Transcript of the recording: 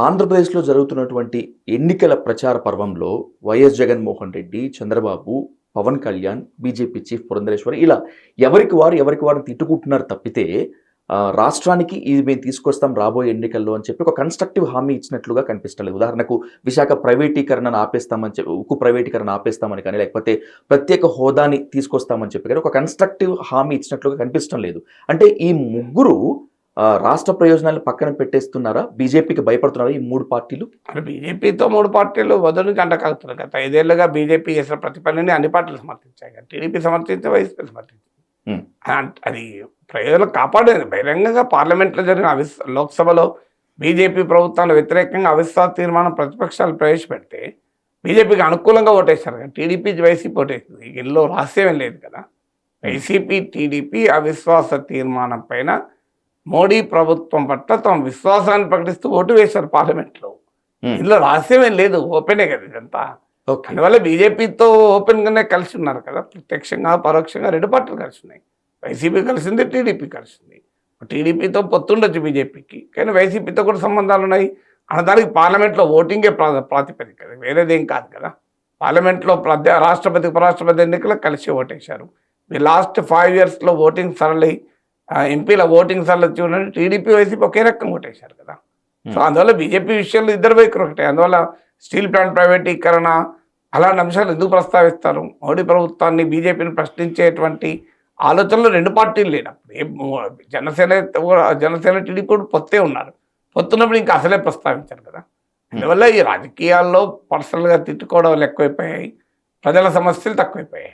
ఆంధ్రప్రదేశ్లో జరుగుతున్నటువంటి ఎన్నికల ప్రచార పర్వంలో YS Jaganmohan Reddy Chandrababu Pawan Kalyan BJP chief Purandeswari ఇలా ఎవరికి వారు ఎవరికి వారు తిట్టుకుంటున్నారు తప్పితే రాష్ట్రానికి ఇది మేము తీసుకొస్తాం రాబోయే ఎన్నికల్లో అని చెప్పి ఒక కన్స్ట్రక్టివ్ హామీ ఇచ్చినట్లుగా కనిపిస్తలేదు. ఉదాహరణకు విశాఖ ప్రైవేటీకరణను ఆపేస్తామని చెప్పి ఉక్కు ప్రైవేటీకరణ ఆపేస్తామని కానీ లేకపోతే ప్రత్యేక హోదాని తీసుకొస్తామని చెప్పి కానీ ఒక కన్స్ట్రక్టివ్ హామీ ఇచ్చినట్లుగా కనిపించడం లేదు అంటే ఈ ముగ్గురు రాష్ట్ర ప్రయోజనాలు పక్కన పెట్టేస్తున్నారా? బీజేపీకి భయపడుతున్నారా ఈ మూడు పార్టీలు? బీజేపీతో మూడు పార్టీలు వదులుకి అంటకాగుతున్నాయి గత ఐదేళ్ళుగా బీజేపీ చేసిన ప్రతి పనిని అన్ని పార్టీలు సమర్థించాయి. కదా టీడీపీ సమర్థించి వైసీపీ సమర్థించింది. అది ప్రజలు కాపాడేది. బహిరంగంగా పార్లమెంట్లో జరిగిన అవిస్ లోక్సభలో బీజేపీ ప్రభుత్వానికి వ్యతిరేకంగా అవిశ్వాస తీర్మానం ప్రతిపక్షాలు ప్రవేశపెడితే బీజేపీకి అనుకూలంగా ఓటేశారు. కదా టీడీపీ వైసీపీ ఓటేసింది. ఇందులో రహస్యం లేదు కదా. వైసీపీ టీడీపీ అవిశ్వాస తీర్మానం పైన మోడీ ప్రభుత్వం పట్ల తమ విశ్వాసాన్ని ప్రకటిస్తూ ఓటు వేశారు పార్లమెంట్లో. Hmm. ఇందులో రహస్యం ఏం లేదు ఓపెనే కదా ఇదంతా. అందువల్ల బీజేపీతో ఓపెన్ గానే కలిసి ఉన్నారు కదా ప్రత్యక్షంగా పరోక్షంగా రెండు పార్టీలు కలిసి ఉన్నాయి. వైసీపీ కలిసింది టీడీపీ కలిసింది. టీడీపీతో పొత్తుండొచ్చు బీజేపీకి కానీ వైసీపీతో కూడా సంబంధాలు ఉన్నాయి. అనదానికి పార్లమెంట్లో ఓటింగే ప్రా ప్రాతిపదిక అది వేరేదేం కాదు కదా. పార్లమెంట్లో ప్రధ రాష్ట్రపతి ఉపరాష్ట్రపతి ఎన్నికలు కలిసి ఓటేశారు. మీ లాస్ట్ ఫైవ్ ఇయర్స్లో ఓటింగ్ సరళి ఎంపీల ఓటింగ్ సరళి చూడండి టీడీపీ వైసీపీ ఒకే రకంగా ఓటేశారు కదా. సో అందువల్ల బీజేపీ విషయంలో ఇద్దరు వైఖరి ఒకటే అందువల్ల స్టీల్ ప్లాంట్ ప్రైవేటీకరణ అలాంటి అంశాలు ఎందుకు ప్రస్తావిస్తారు? మోడీ ప్రభుత్వాన్ని బీజేపీని ప్రశ్నించేటువంటి ఆలోచనలు రెండు పార్టీలు లేనప్పుడు జనసేన జనసేన టీడీపీ కూడా పొత్తే ఉన్నారు. పొత్తున్నప్పుడు ఇంకా అసలే ప్రస్తావించారు కదా. అందువల్ల ఈ రాజకీయాల్లో పర్సనల్గా తిట్టుకోవడం ఎక్కువైపోయాయి. ప్రజల సమస్యలు తక్కువైపోయాయి.